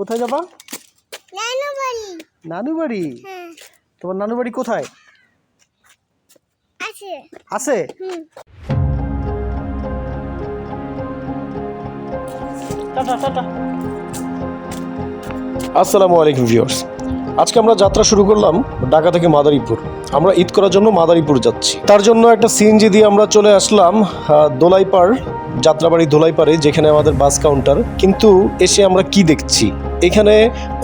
কোথায় যাবা? নানু বাড়ি নানু বাড়ি হ্যাঁ। তোমার নানু বাড়ি কোথায়? আছে। আছে? আসসালামু আলাইকুম ভিউয়ার্স। আজকে আমরা যাত্রা শুরু করলাম ঢাকা থেকে মাদারীপুর। আমরা ঈদ করার জন্য মাদারীপুর যাচ্ছি। তার জন্য একটা সিএনজি দিয়ে আমরা চলে আসলাম দোলাইপাড় যাত্রাবাড়ি দোলাইপাড়ে যেখানে আমাদের বাস কাউন্টার। কিন্তু এসে আমরা কি দেখছি? এখানে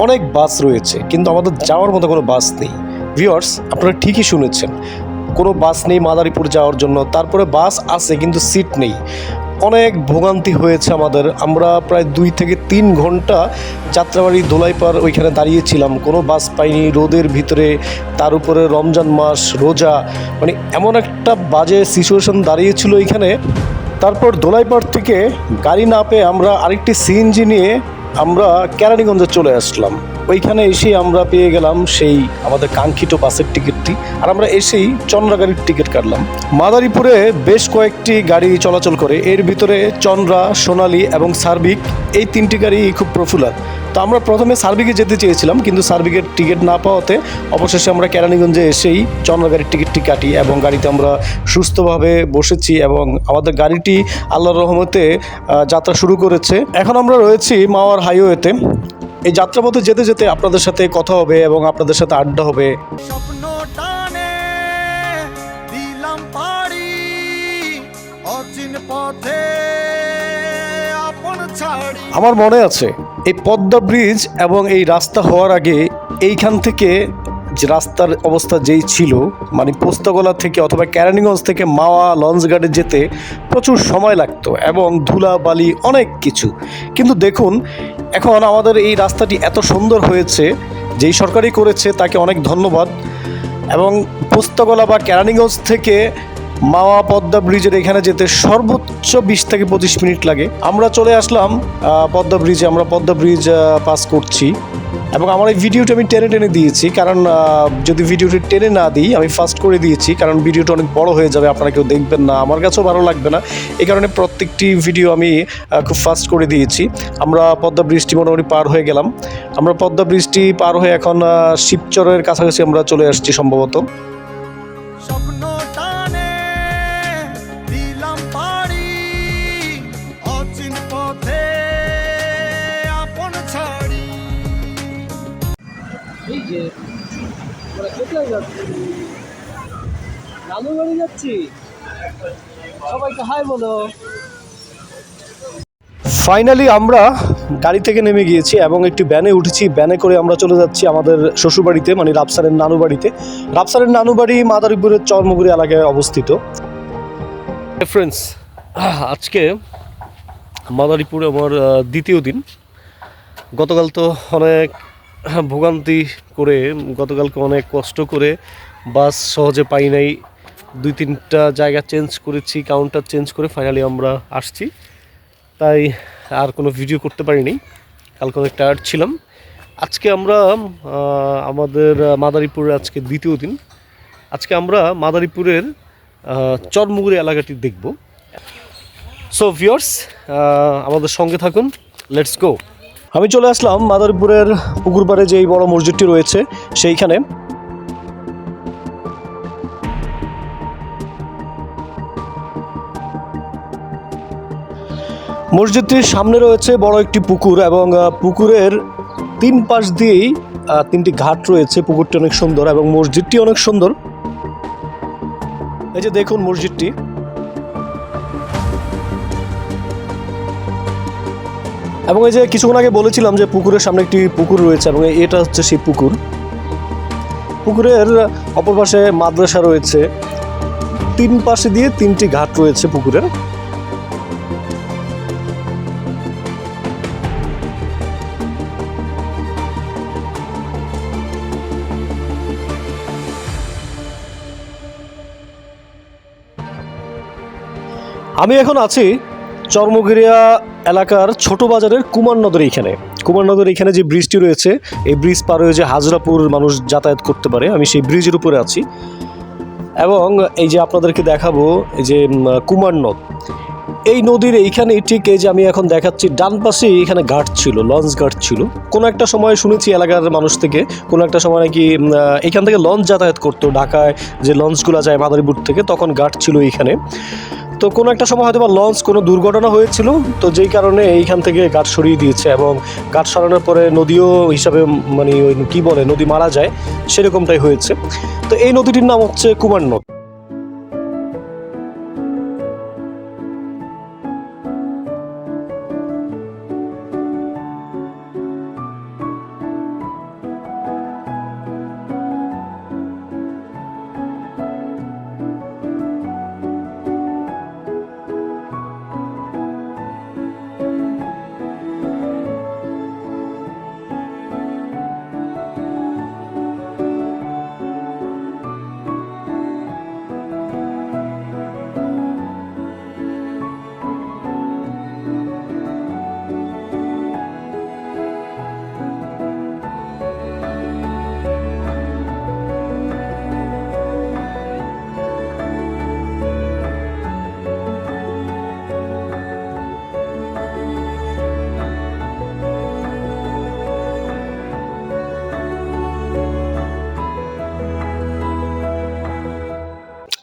অনেক বাস রয়েছে, কিন্তু আমাদের যাওয়ার মতো কোনো বাস নেই। ভিউয়ার্স, আপনারা ঠিকই শুনেছেন, কোনো বাস নেই মাদারীপুর যাওয়ার জন্য, তারপরে বাস আছে কিন্তু সিট নেই। অনেক ভোগান্তি হয়েছে আমাদের, আমরা প্রায় দুই থেকে তিন ঘণ্টা যাত্রাবাড়ি দোলাইপাড় ওইখানে দাঁড়িয়েছিলাম, কোনো বাস পাইনি, রোদের ভিতরে, তার উপরে রমজান মাস, রোজা মানে এমন একটা বাজে সিচুয়েশন দাঁড়িয়েছিল এখানে তারপর দোলাইপাড় থেকে গাড়ি না পেয়ে আমরা আরেকটি সিএনজি নিয়ে আমরা কেরানীগঞ্জে চলে আসলাম। ওইখানে এসেই আমরা পেয়ে গেলাম সেই আমাদের কাঙ্ক্ষিত বাসের টিকিটটি। আর আমরা এসেই চন্দ্রা গাড়ির টিকিট কাটলাম। মাদারীপুরে বেশ কয়েকটি গাড়ি চলাচল করে। এর ভিতরে চন্দ্রা, সোনালী এবং সার্বিক এই তিনটি গাড়ি খুব পপুলার তো আমরা প্রথমে সার্বিকে যেতে চেয়েছিলাম, কিন্তু সার্বিকের টিকিট না পাওয়াতে অবশেষে আমরা কেরানীগঞ্জে এসেই চন্দ্রগাড়ির টিকিটটি কাটি এবং গাড়িতে আমরা সুস্থভাবে বসেছি এবং আমাদের গাড়িটি আল্লাহর রহমতে যাত্রা শুরু করেছে। এখন আমরা রয়েছি মাওয়ার হাইওয়েতে। এই যাত্রাপথে যেতে যেতে আপনাদের সাথে কথা হবে এবং আপনাদের সাথে আড্ডা হবে। আমার মনে আছে, এই পদ্মা ব্রিজ এবং এই রাস্তা হওয়ার আগে এইখান থেকে যে রাস্তার অবস্থা যেই ছিল মানে পোস্তগোলা থেকে অথবা কেরানীগঞ্জ থেকে মাওয়া লঞ্চ গার্ডে যেতে প্রচুর সময় লাগতো এবং ধুলা বালি অনেক কিছু। কিন্তু দেখুন, এখন আমাদের এই রাস্তাটি এত সুন্দর হয়েছে, যেই সরকারই করেছে তাকে অনেক ধন্যবাদ এবং পোস্তগোলা বা কেরানীগঞ্জ থেকে মাওয়া পদ্মা ব্রিজের এখানে যেতে সর্বোচ্চ বিশ থেকে পঁচিশ মিনিট লাগে। আমরা চলে আসলাম পদ্মা ব্রিজে। আমরা পদ্মা ব্রিজ পাস করছি। এবং আমার এই ভিডিওটা আমি টেনে টেনে দিয়েছি, কারণ যদি ভিডিওটি টেনে না দিই, আমি ফাস্ট করে দিয়েছি, কারণ ভিডিওটা অনেক বড় হয়ে যাবে, আপনারা কেউ দেখবেন না। আমার কাছেও ভালো লাগবে না। এই কারণে প্রত্যেকটি ভিডিও আমি খুব ফাস্ট করে দিয়েছি। আমরা পদ্মা ব্রিজটি মোটামুটি পার হয়ে গেলাম। আমরা পদ্মা ব্রিজটি পার হয়ে এখন শিবচরের কাছাকাছি আমরা চলে আসছি সম্ভবত। আমরা কোথায় যাচ্ছি। নানু বাড়ি যাচ্ছি। সবাইকে হাই বলো। ফাইনালি আমরা গাড়ি থেকে নেমে গিয়েছি এবং একটি ব্যানে উঠেছি। ব্যানে করে আমরা চলে যাচ্ছি আমাদের শ্বশুরবাড়িতে মানে রাপসারের নানু বাড়িতে। রাপসারের নানু বাড়ি মাদারীপুরের চরমগুড়ি এলাকায় অবস্থিত। ফ্রেন্ডস আজকে মাদারীপুরে আমার দ্বিতীয় দিন। গতকাল তো অনেক ভোগান্তি করে গতকালকে অনেক কষ্ট করে বাস সহজে পাই নাই। দুই, তিনটা জায়গা চেঞ্জ করেছি কাউন্টার চেঞ্জ করে ফাইনালি আমরা আসছি। তাই আর কোনো ভিডিও করতে পারিনি। কালকে অনেক টায়ার্ড ছিলাম। আজকে আমরা আমাদের মাদারীপুরের আজকে দ্বিতীয় দিন। আজকে আমরা মাদারীপুরের চরমুগুরি এলাকাটি দেখব। সো ভিওর্স আমাদের সঙ্গে থাকুন। লেটস গো আমি চলে আসলাম মাদারীপুরের পুকুর পাড়ে যেই বড় মসজিদটি রয়েছে, সেইখানে। মসজিদটির সামনে রয়েছে বড় একটি পুকুর এবং পুকুরের তিন পাশ দিয়েই তিনটি ঘাট রয়েছে। পুকুরটি অনেক সুন্দর এবং মসজিদটি অনেক সুন্দর। এই যে দেখুন মসজিদটি। এবং এই যে কিছুক্ষণ আগে বলেছিলাম যে পুকুরের সামনে একটি পুকুর রয়েছে এবং এটা হচ্ছে সেই পুকুর। পুকুরের অপর পাশে মাদ্রাসা রয়েছে। তিন পাশে দিয়ে তিনটি ঘাট রয়েছে পুকুরের। আমি এখন আছি চর্মগিরিয়া এলাকার ছোট বাজারের কুমার নদের এইখানে। কুমার নদের এখানে যে ব্রিজটি রয়েছে, এই ব্রিজ পার হয়ে যে হাজরাপুর মানুষ যাতায়াত করতে পারে, আমি সেই ব্রিজের উপরে আছি। এবং এই যে আপনাদেরকে দেখাবো, এই যে কুমার নদ। এই নদীর এইখানে ঠিক এই যে আমি এখন দেখাচ্ছি, ডান পাশে এখানে ঘাট ছিল, লঞ্চ ঘাট ছিল। কোনো একটা সময় শুনেছি এলাকার মানুষ থেকে, কোনো একটা সময় নাকি এখান থেকে লঞ্চ যাতায়াত করতো। ঢাকায় যে লঞ্চগুলো যায় মাদারীপুর থেকে, তখন ঘাট ছিল এইখানে। তো কোনো একটা সময় হয়তো বা লঞ্চ কোনো দুর্ঘটনা হয়েছিল, তো যেই কারণে এইখান থেকে গাছ সরিয়ে দিয়েছে এবং গাছ সরানোর পরে নদীও হিসাবে মানে ওই কী বলে, নদী মারা যায়, সেরকমটাই হয়েছে। তো এই নদীটির নাম হচ্ছে কুমার নদ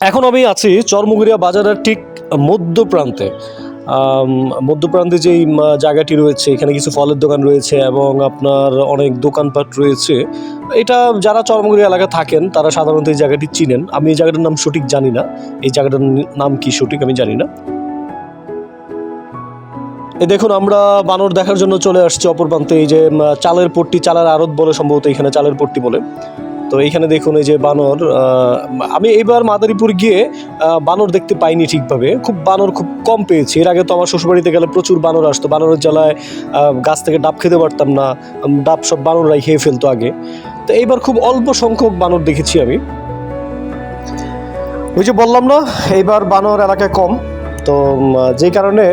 এখন আমি আছি চরমুগুড়িয়া বাজারের ঠিক মধ্য প্রান্তে মধ্যপ্রান্তে যেই জায়গাটি রয়েছে, এখানে কিছু ফলের দোকান রয়েছে এবং আপনার অনেক দোকানপাট রয়েছে। এটা যারা চরমুগুড়ি এলাকা থাকেন, তারা সাধারণত এই জায়গাটি চিনেন। আমি এই জায়গাটার নাম সঠিক জানি না। এই জায়গাটার নাম কি সঠিক আমি জানি না। এই দেখুন, আমরা বানর দেখার জন্য চলে আসছি অপর প্রান্তে। এই যে চালের পট্টি, চালের আড়ত বলে সম্ভবত এখানে চালের পট্টি বলে। তো এইখানে দেখুন এই যে বানর আমি এইবার মাদারীপুর গিয়ে বানর দেখতে পাইনি ঠিকভাবে। খুব বানর খুব কম পেয়েছি। এর আগে তো আমার শ্বশুরবাড়িতে গেলে প্রচুর বানর আসতো। বানরের জ্বালায় গাছ থেকে ডাব খেতে পারতাম না। ডাব সব বানররাই খেয়ে ফেলতো আগে। তো এইবার খুব অল্প সংখ্যক বানর দেখেছি আমি। ওই যে বললাম না, এইবার বানর এলাকায় কম। তো যেই কারণে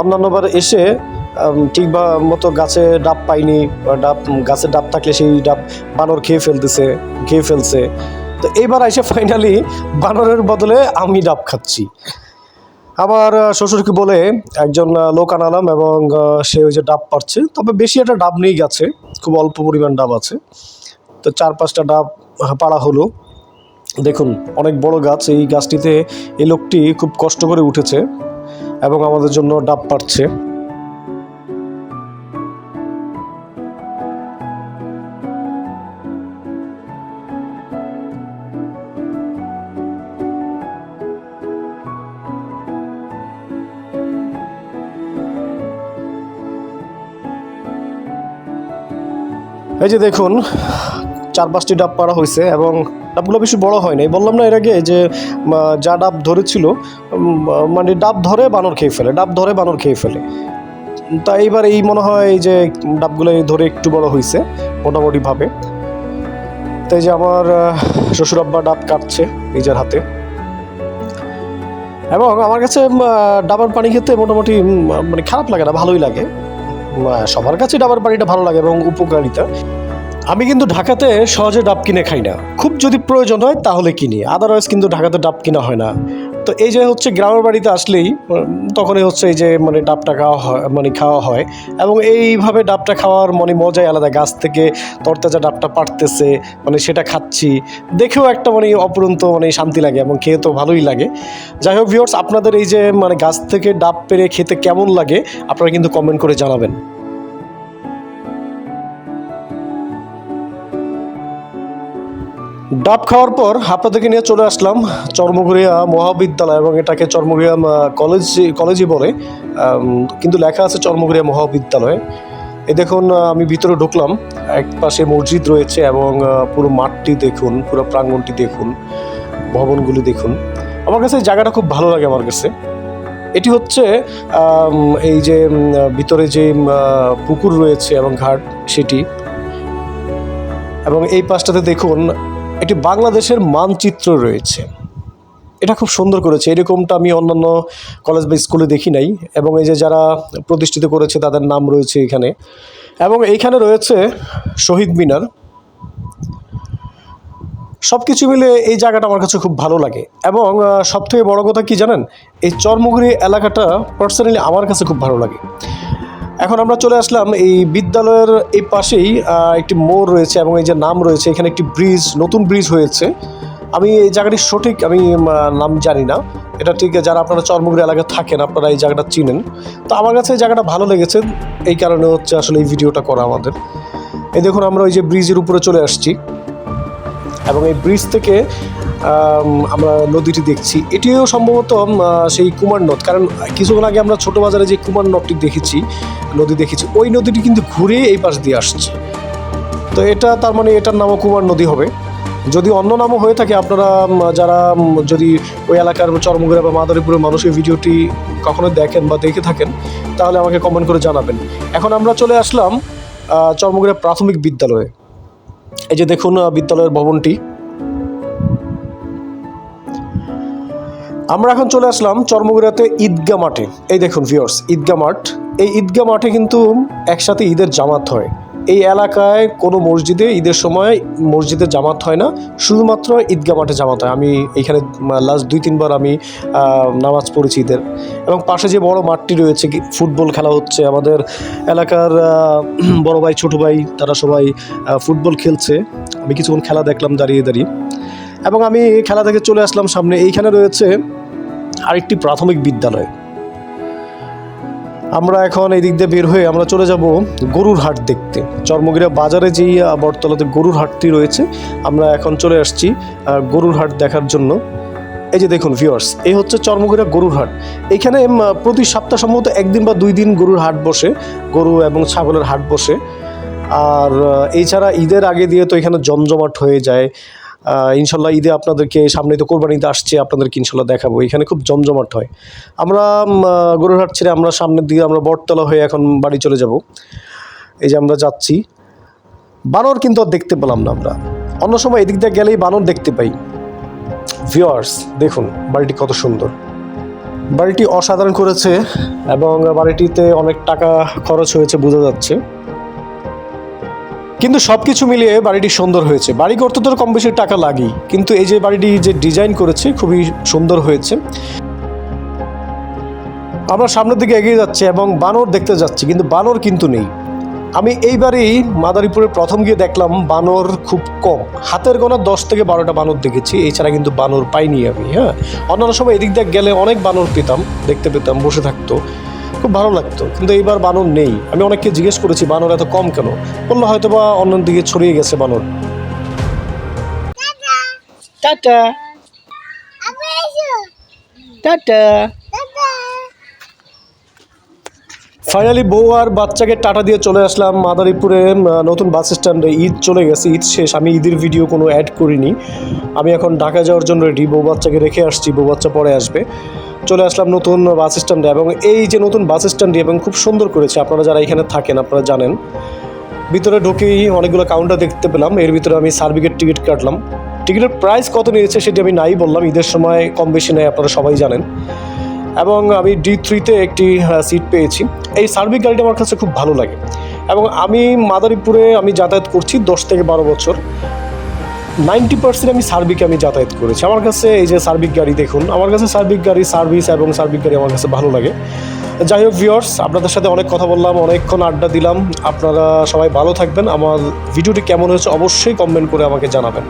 অন্যান্যবার এসে ঠিক মতো গাছে ডাব পাইনি ডাব, গাছে ডাব থাকলে সেই ডাব বানর খেয়ে ফেলতেছে, খেয়ে ফেলছে। তো এইবার এসে ফাইনালি বানরের বদলে আমি ডাব খাচ্ছি। আমার শ্বশুরকে বলে একজন লোক আনালাম এবং সে ওই যে ডাব পারছে। তবে বেশি একটা ডাব নেই গাছে, খুব অল্প পরিমাণ ডাব আছে। তো চার পাঁচটা ডাব পাড়া হলো। দেখুন, অনেক বড় গাছ, এই গাছটিতে এই লোকটি খুব কষ্ট করে উঠেছে এবং আমাদের জন্য ডাব পাড়ছে। এই যে দেখুন চার পাঁচটি ডাব পাড়া হয়েছে এবং ডাবগুলো বেশি বড় হয় নাই। বললাম না এর আগে যে যা ডাব ধরেছিল মানে ডাব ধরে বানর খেয়ে ফেলে, ডাব ধরে বানর খেয়ে ফেলে। তা এইবার এই মনে হয় যে, ডাবগুলো ধরে একটু বড় হয়েছে, মোটামুটিভাবে। তাই যে আমার শ্বশুর আব্বা ডাব কাটছে নিজের হাতে। এবং আমার কাছে ডাবার পানি খেতে মোটামুটি মানে খারাপ লাগে না, ভালোই লাগে। সবার কাছে ডাবার পানিটা ভালো লাগে এবং উপকারিতা। আমি কিন্তু ঢাকাতে সহজে ডাব কিনে খাই না। খুব যদি প্রয়োজন হয় তাহলে কিনি আদারওয়াইজ কিন্তু ঢাকাতে ডাব কিনা হয় না। তো এই যে হচ্ছে গ্রামের বাড়িতে আসলেই তখনই হচ্ছে এই যে মানে ডাবটা খাওয়া হয় মানে খাওয়া হয় এবং এইভাবে ডাবটা খাওয়ার মানে মজাই আলাদা। গাছ থেকে তরতাজা ডাবটা পাড়তেছে মানে সেটা খাচ্ছি। দেখেও একটা মানে অপরন্ত মানে শান্তি লাগে এবং খেয়ে তো ভালোই লাগে। যাই হোক ভিউয়ার্স আপনাদের এই যে মানে গাছ থেকে ডাব পেরে খেতে কেমন লাগে, আপনারা কিন্তু কমেন্ট করে জানাবেন। ডাব খাওয়ার পর আপনাদেরকে নিয়ে চলে আসলাম চর্মগুড়িয়া মহাবিদ্যালয় এবং এটাকে চর্মগুড়িয়া কলেজ, কলেজই বলে। কিন্তু লেখা আছে চর্মগুড়িয়া মহাবিদ্যালয়। এ দেখুন আমি ভিতরে ঢুকলাম। এক পাশে মসজিদ রয়েছে এবং পুরো মাঠটি দেখুন, পুরো প্রাঙ্গণটি দেখুন, ভবনগুলি দেখুন। আমার কাছে জায়গাটা খুব ভালো লাগে আমার কাছে। এটি হচ্ছে এই যে ভিতরে যে পুকুর রয়েছে এবং ঘাট সেটি। এবং এই পাশটাতে দেখুন একটি বাংলাদেশের মানচিত্র রয়েছে। এটা খুব সুন্দর করেছে। এরকমটা আমি অন্যান্য কলেজ বা স্কুলে দেখি নাই এবং এই যে যারা প্রতিষ্ঠিত করেছে তাদের নাম রয়েছে এখানে। এবং এইখানে রয়েছে শহীদ মিনার। সব কিছু মিলে এই জায়গাটা আমার কাছে খুব ভালো লাগে। এবং সবথেকে বড় কথা কি জানেন? এই চরমুগুরি এলাকাটা পার্সোনালি আমার কাছে খুব ভালো লাগে। এখন আমরা চলে আসলাম এই বিদ্যালয়ের এই পাশেই একটি মোড় রয়েছে এবং এই যে নাম রয়েছে, এখানে একটি ব্রিজ, নতুন ব্রিজ হয়েছে। আমি এই জায়গাটি সঠিক আমি নাম জানি না। এটা ঠিক যারা আপনারা চরমুগুরি এলাকায় থাকেন, আপনারা এই জায়গাটা চিনেন। তো আমার কাছে এই জায়গাটা ভালো লেগেছে। এই কারণে হচ্ছে আসলে এই ভিডিওটা করা আমাদের। এই দেখুন, আমরা ওই যে ব্রিজের উপরে চলে আসছি। এবং এই ব্রিজ থেকে আমরা নদীটি দেখছি। এটিও সম্ভবত সেই কুমার নদ। কারণ কিছুক্ষণ আগে আমরা ছোট বাজারে যে কুমার নদটি দেখেছি, নদী দেখেছি, ওই নদীটি কিন্তু ঘুরে এই পাশ দিয়ে আসছে। তো এটা তার মানে এটার নামও কুমার নদী হবে। যদি অন্য নামও হয়ে থাকে, আপনারা যারা যদি ওই এলাকার চরমগুড়া বা মাদারীপুরের মানুষ এই ভিডিওটি কখনো দেখেন বা দেখে থাকেন, তাহলে আমাকে কমেন্ট করে জানাবেন। এখন আমরা চলে আসলাম চরমগুড়া প্রাথমিক বিদ্যালয়ে। এই যে দেখুন বিদ্যালয়ের ভবনটি। আমরা এখন চলে আসলাম চর্মগুড়াতে ঈদগা মাঠে। এই দেখুন ভিওর্স ঈদগা মাঠ। এই ঈদগা মাঠে কিন্তু একসাথে ঈদের জামাত হয়। এই এলাকায় কোনো মসজিদে ঈদের সময় মসজিদে জামাত হয় না, শুধুমাত্র ঈদগা মাঠে জামাত হয়। আমি এখানে লাস্ট দুই, তিনবার আমি নামাজ পড়েছি ঈদের। এবং পাশে যে বড় মাঠটি রয়েছে ফুটবল খেলা হচ্ছে। আমাদের এলাকার বড় ভাই, ছোটো ভাই, তারা সবাই ফুটবল খেলছে। আমি কিছুক্ষণ খেলা দেখলাম, দাঁড়িয়ে দাঁড়িয়ে। এবং আমি খেলা থেকে চলে আসলাম সামনে। এইখানে রয়েছে আরেকটি প্রাথমিক বিদ্যালয়। আমরা এখন এই দিক দিয়ে বের হয়ে আমরা চলে যাব গরুর হাট দেখতে। চর্মগিরা বাজারে যেই বটতলাতে গরুর হাটটি রয়েছে, আমরা এখন চলে আসছি গরুর হাট দেখার জন্য। এই যে দেখুন ভিউয়ার্স এই হচ্ছে চর্মগিরা গরুর হাট। এখানে প্রতি সপ্তাহ সম্ভবত একদিন বা দুই দিন গরুর হাট বসে, গরু এবং ছাগলের হাট বসে। আর এছাড়া ঈদের আগে দিয়ে তো এখানে জমজমাট হয়ে যায় ইনশাল্লাহ ঈদে আপনাদেরকে সামনে তো কোরবানিতে আসছে, আপনাদেরকে ইনশাল্লাহ দেখাবো। এখানে খুব জমজমাট হয়। আমরা গরুরহাট ছেড়ে আমরা সামনের দিকে আমরা বটতলা হয়ে এখন বাড়ি চলে যাব। এই যে আমরা যাচ্ছি। বানর কিন্তু আর দেখতে পেলাম না আমরা। অন্য সময় এদিক দিয়ে গেলেই বানর দেখতে পাই। ভিওয়ার্স দেখুন, বাড়িটি কত সুন্দর। বাড়িটি অসাধারণ করেছে এবং বাড়িটিতে অনেক টাকা খরচ হয়েছে, বোঝা যাচ্ছে। কিন্তু সব কিছু মিলিয়ে বাড়িটি সুন্দর হয়েছে। বাড়ি করতে তো কম বেশি টাকা লাগেই, কিন্তু এই যে বাড়িটি যে ডিজাইন করেছে খুবই সুন্দর হয়েছে। আমরা সামনের দিকে এগিয়ে যাচ্ছি এবং বানর দেখতে যাচ্ছি, কিন্তু বানর কিন্তু নেই। আমি এইবারই মাদারীপুরে প্রথম গিয়ে দেখলাম বানর খুব কম। হাতের গোনা দশ থেকে বারোটা বানর দেখেছি, এছাড়া কিন্তু বানর পাইনি আমি হ্যাঁ। অন্যান্য সময় এদিক দিয়ে গেলে অনেক বানর পেতাম, দেখতে পেতাম, বসে থাকতো। খুব ভালো লাগতো কিন্তু এইবার বানর নেই। আমি অনেককে জিজ্ঞেস করেছি বানর এত কম কেন? বলল হয়তো বা অন্য দিকে ছড়িয়ে গেছে বানর। টাটা। টাটা। ফাইনালি বউ আর বাচ্চাকে টাটা দিয়ে চলে আসলাম মাদারীপুরে নতুন বাস স্ট্যান্ডে। ঈদ চলে গেছে ঈদ শেষ। আমি ঈদের ভিডিও কোনো অ্যাড করিনি। আমি এখন ঢাকা যাওয়ার জন্য রেডি বউ বাচ্চাকে রেখে আসছি বউ বাচ্চা পরে আসবে। চলে আসলাম নতুন বাস স্ট্যান্ডে এবং এই যে নতুন বাস স্ট্যান্ডটি এবং খুব সুন্দর করেছে, আপনারা যারা এখানে থাকেন আপনারা জানেন। ভিতরে ঢুকেই অনেকগুলো কাউন্টার দেখতে পেলাম, এর ভিতরে আমি সার্ভিকেট টিকিট কাটলাম। টিকিটের প্রাইস কত নিয়েছে সেটি আমি নাই বললাম, ঈদের সময় কম বেশি নেয় আপনারা সবাই জানেন। এবং আমি ডি থ্রিতে একটি সিট পেয়েছি। এই সার্ভিক গাড়িটা আমার কাছে খুব ভালো লাগে। এবং আমি মাদারীপুরে আমি যাতায়াত করছি দশ থেকে বারো বছর। নাইনটি পার্সেন্ট আমি সার্বিকে আমি যাতায়াত করেছি। আমার কাছে এই যে সার্বিক গাড়ি দেখুন, আমার কাছে সার্বিক গাড়ি সার্ভিস এবং সার্বিক গাড়ি আমার কাছে ভালো লাগে। যাই হোক ভিওর্স আপনাদের সাথে অনেক কথা বললাম, অনেকক্ষণ আড্ডা দিলাম। আপনারা সবাই ভালো থাকবেন। আমার ভিডিওটি কেমন হয়েছে অবশ্যই কমেন্ট করে আমাকে জানাবেন।